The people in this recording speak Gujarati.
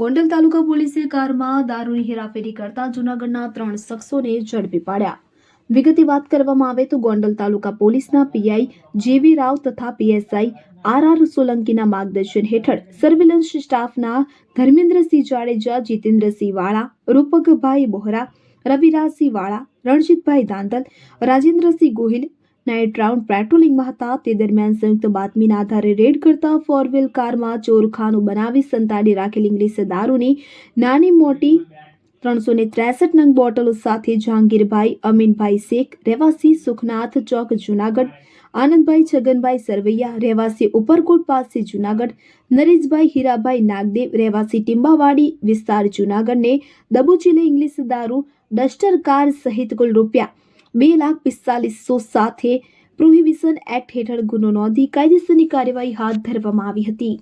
ગોંડલ તાલુકા પોલીસે કારમાં દારૂની હેરાફેરી કરતા જૂનાગઢના ત્રણ શખ્સોને ઝડપી પાડ્યા. વિગતે વાત કરવામાં આવે તો ગોંડલ તાલુકા પોલીસના પીઆઈ જેવી રાવ તથા પીએસઆઈ આર આર સોલંકીના માર્ગદર્શન હેઠળ સર્વેલન્સ સ્ટાફના ધર્મેન્દ્રસિંહ જાડેજા, જીતેન્દ્રસિંહ વાળા, રૂપકભાઈ બોહરા, રવિરાજસિંહ વાળા, રણજીતભાઈ દાંતલ રાજેન્દ્રસિંહ ગોહિલ નાઇટ રાઉન્ડ પેટ્રોલિંગમાં હતા. તે દરમિયાન સંયુક્ત બાતમીના આધારે રેડ કરતા ફોર વ્હીલ કારમાં ચોરખાનું બનાવી સંતાડી રાખેલ ઇંગ્લિશ દારૂની નાની મોટી ત્રણસો ને ત્રેસઠ નંગ બોટલો સાથે જહાંગીરભાઈ, અમીનભાઈ શેખ, રહેવાસી સુખનાથ ચોક, જુનાગઢ, આનંદભાઈ છગનભાઈ સરવૈયા, રહેવાસી ઉપરકોટ પાસે જુનાગઢ, નરેશભાઈ હીરાભાઈ નાગદેવ, રહેવાસી ટીંબાવાડી વિસ્તાર જુનાગઢને દબોચીને ઇંગ્લિશ દારૂ ડસ્ટર કાર સહિત કુલ રૂપિયા બે લાખ પિસ્તાલીસો સાથે પ્રોહિબિશન એક્ટ હેઠળ ગુનો નોંધી કાયદેસરની કાર્યવાહી હાથ ધરવામાં આવી હતી.